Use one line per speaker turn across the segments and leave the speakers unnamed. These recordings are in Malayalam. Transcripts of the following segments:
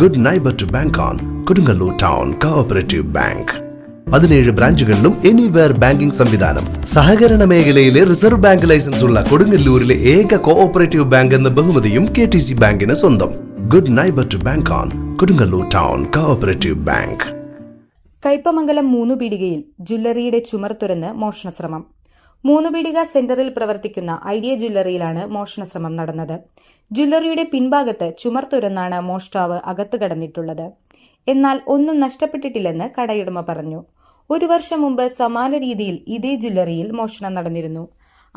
Good neighbour to bank on Kodungallur town cooperative bank പതിനേഴ് ബ്രാഞ്ചുകളിലും എനിവെയർ ബാങ്കിംഗ് സംവിധാനം സഹകരണ മേഖലയിലെ റിസർവ് ബാങ്ക് ലൈസൻസ് ഉള്ള കൊടുങ്ങല്ലൂരിലെ ഏക കോഓപ്പറേറ്റീവ് ബാങ്ക് എന്ന ബഹുമതിയും കെ ടി സി ബാങ്കിന് സ്വന്തം good neighbour to bank on Kodungallur town cooperative bank
Kaipamangalam മൂന്നു പീടികയിൽ ജ്വല്ലറിയുടെ ചുമർ തുരന്ന് മോഷണശ്രമം മൂന്നുപീടിക സെന്ററിൽ പ്രവർത്തിക്കുന്ന ഐഡിയ ജ്വല്ലറിയിലാണ് മോഷണശ്രമം നടന്നത് ജ്വല്ലറിയുടെ പിൻഭാഗത്ത് ചുമർ തുരന്നാണ് മോഷ്ടാവ് അകത്ത് കടന്നിട്ടുള്ളത് എന്നാൽ ഒന്നും നഷ്ടപ്പെട്ടിട്ടില്ലെന്ന് കടയുടമ പറഞ്ഞു ഒരു വർഷം മുമ്പ് സമാന രീതിയിൽ ഇതേ ജ്വല്ലറിയിൽ മോഷണം നടന്നിരുന്നു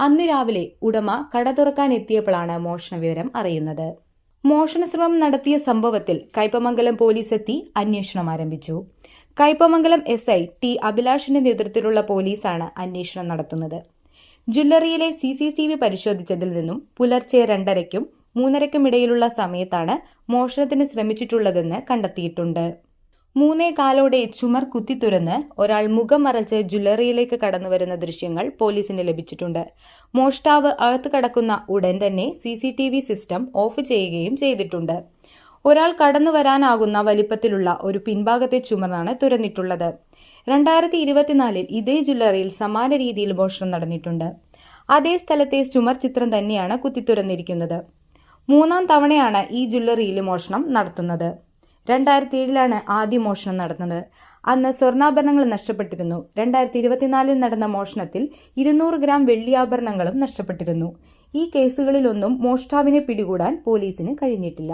അന്ന് രാവിലെ ഉടമ കട തുറക്കാൻ എത്തിയപ്പോഴാണ് മോഷണ വിവരം അറിയുന്നത് മോഷണശ്രമം നടത്തിയ സംഭവത്തിൽ കൈപ്പമംഗലം പോലീസ് എത്തി അന്വേഷണം ആരംഭിച്ചു കൈപ്പമംഗലം എസ് ഐ ടി അഭിലാഷിന്റെ നേതൃത്വത്തിലുള്ള പോലീസാണ് അന്വേഷണം നടത്തുന്നത് ജ്വല്ലറിയിലെ സി സി ടി വി പരിശോധിച്ചതിൽ നിന്നും പുലർച്ചെ രണ്ടരയ്ക്കും മൂന്നരയ്ക്കുമിടയിലുള്ള സമയത്താണ് മോഷണത്തിന് ശ്രമിച്ചിട്ടുള്ളതെന്ന് കണ്ടെത്തിയിട്ടുണ്ട് മൂന്നേ കാലോടെ ചുമർ തുരന്ന് ഒരാൾ മുഖം മറച്ച് ജ്വല്ലറിയിലേക്ക് കടന്നുവരുന്ന ദൃശ്യങ്ങൾ പോലീസിന് ലഭിച്ചിട്ടുണ്ട് മോഷ്ടാവ് അകത്ത് കടക്കുന്ന ഉടൻ തന്നെ സി സിസ്റ്റം ഓഫ് ചെയ്യുകയും ചെയ്തിട്ടുണ്ട് ഒരാൾ കടന്നു വരാനാകുന്ന വലിപ്പത്തിലുള്ള ഒരു പിൻഭാഗത്തെ ചുമറാണ് തുറന്നിട്ടുള്ളത് രണ്ടായിരത്തി ഇരുപത്തിനാലിൽ ഇതേ ജ്വല്ലറിയിൽ സമാന രീതിയിൽ മോഷണം നടന്നിട്ടുണ്ട് അതേ സ്ഥലത്തെ ചുമർ ചിത്രം തന്നെയാണ് കുത്തിത്തുറന്നിരിക്കുന്നത് മൂന്നാം തവണയാണ് ഈ ജ്വല്ലറിയിൽ മോഷണം നടത്തുന്നത് രണ്ടായിരത്തി ഏഴിലാണ് ആദ്യ മോഷണം നടന്നത് അന്ന് സ്വർണ്ണാഭരണങ്ങൾ നഷ്ടപ്പെട്ടിരുന്നു രണ്ടായിരത്തി ഇരുപത്തിനാലിൽ നടന്ന മോഷണത്തിൽ ഇരുന്നൂറ് ഗ്രാം വെള്ളിയാഭരണങ്ങളും നഷ്ടപ്പെട്ടിരുന്നു ഈ കേസുകളിലൊന്നും മോഷ്ടാവിനെ പിടികൂടാൻ പോലീസിന് കഴിഞ്ഞിട്ടില്ല